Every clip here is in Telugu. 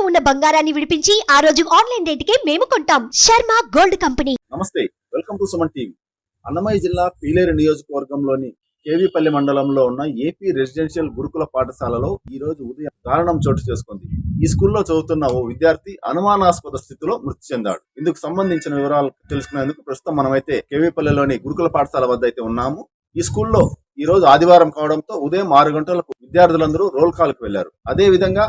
ఇంట్లో ఉన్న బంగారాన్ని విడిపించి ఆ రోజు ఆన్లైన్ రేటుకే మేము కొంటాం. Sharma gold company. Namaste welcome to Suman TV. Annamayya జిల్లా పీలేరు నియోజకవర్గంలోని కేవీపల్లి మండలంలో ఉన్న ఏపీ రెసిడెన్షియల్ గురుకుల పాఠశాలలో ఈ రోజు ఉదయం దారుణం చోటు చేసుకుంది. ఈ స్కూల్లో చదువుతున్న ఓ విద్యార్థి అనుమానాస్పద స్థితిలో మృతి చెందాడు. ఇందుకు సంబంధించిన వివరాలు తెలుసుకునేందుకు ప్రస్తుతం మనమైతే కేవీపల్లిలోని గురుకుల పాఠశాల వద్ద అయితే ఉన్నాము. ఈ స్కూల్లో ఈ రోజు ఆదివారం కావడంతో ఉదయం ఆరు గంటలకు విద్యార్థులందరూ రోల్ కాల్కి వెళ్ళారు అదే విధంగా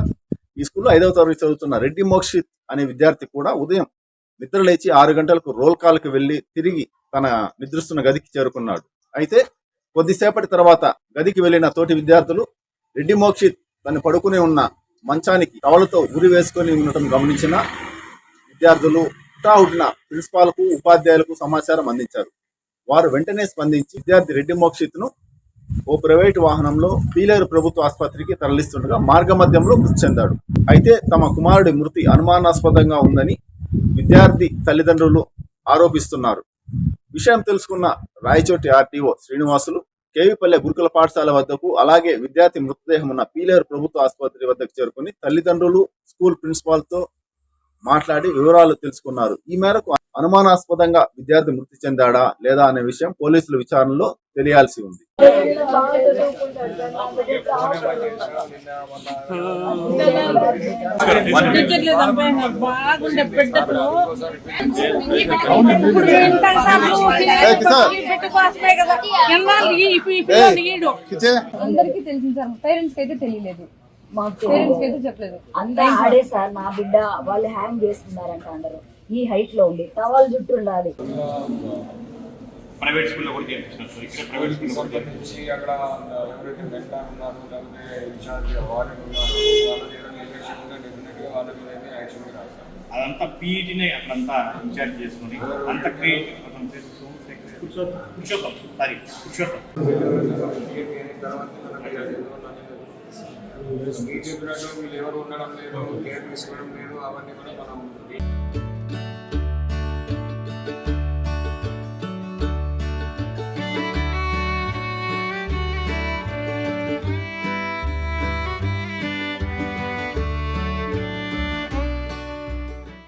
ఈ స్కూల్లో ఐదవ తరగతి చదువుతున్న రెడ్డి మోక్షిత్ అనే విద్యార్థి కూడా ఉదయం నిద్ర లేచి ఆరు గంటలకు రోల్ కాల్కి వెళ్ళి తిరిగి తన నిద్రిస్తున్న గదికి చేరుకున్నాడు. అయితే కొద్దిసేపటి తర్వాత గదికి వెళ్ళిన తోటి విద్యార్థులు రెడ్డి మోక్షిత్ తను పడుకుని ఉన్న మంచానికి టవలతో ఉరి వేసుకొని ఉండటం గమనించిన విద్యార్థులు హుటాహుటిన ప్రిన్సిపాల్కు ఉపాధ్యాయులకు సమాచారం అందించారు. వారు వెంటనే స్పందించి విద్యార్థి రెడ్డి మోక్షిత్ను ఓ ప్రైవేటు వాహనంలో పీలేరు ప్రభుత్వ ఆసుపత్రికి తరలిస్తుండగా మార్గమధ్యంలో మృతి చెందాడు. అయితే తమ కుమారుడి మృతి అనుమానాస్పదంగా ఉందని విద్యార్థి తల్లిదండ్రులు ఆరోపిస్తున్నారు. విషయం తెలుసుకున్న రాయచోటి ఆర్టీఓ శ్రీనివాసులు కేవీపల్లె గురుకుల పాఠశాల వద్దకు అలాగే విద్యార్థి మృతదేహం ఉన్న పీలేరు ప్రభుత్వ ఆసుపత్రి వద్దకు చేరుకుని తల్లిదండ్రులు స్కూల్ ప్రిన్సిపాల్తో మాట్లాడి వివరాలు తెలుసుకున్నారు. ఈ మేరకు అనుమానాస్పదంగా విద్యార్థి మృతి చెందాడా లేదా అనే విషయం పోలీసుల విచారణలో తెలియాల్సి ఉంది. అందరికీ తెలిసింది సార్ పేరెంట్స్ అయితే తెలియలేదు. పేరెంట్స్కి అయితే చెప్పలేదు? అంతా ఆడే సార్ నా బిడ్డ వాళ్ళు హ్యాంగ్ చేస్తున్నారంట అందరూ. ఈ హైట్లో ఉండి. టవల్ జుట్టు ఉండాలి. ప్రైవేట్ స్కూల్లో కూడా చేర్పించినారు సార్. ఇక్కడ ప్రైవేట్ స్కూల్లో కూడా చేర్పించారు. నుంచి అక్కడ ఎవరైతే మెంటార్ ఉన్నారు లేకపోతే ఇన్ఛార్జ్ వార్డెన్ ఉన్నారు వాళ్ళ మీద లీడర్షిప్గా డెఫినెట్గా వాళ్ళ మీద అయితే యాక్షన్ రాస్తారు. అదంతా పీఈటీనే అక్కడంతా ఇన్ఛార్జ్ చేసుకుని అంత క్రియేటివ్ అతను పురుషోత్తం సారీ పురుషోత్తం మీరు చెప్పినట్టు వీళ్ళు ఎవరు ఉండడం లేదు కేర్ తీసుకోవడం లేదు అవన్నీ కూడా మనం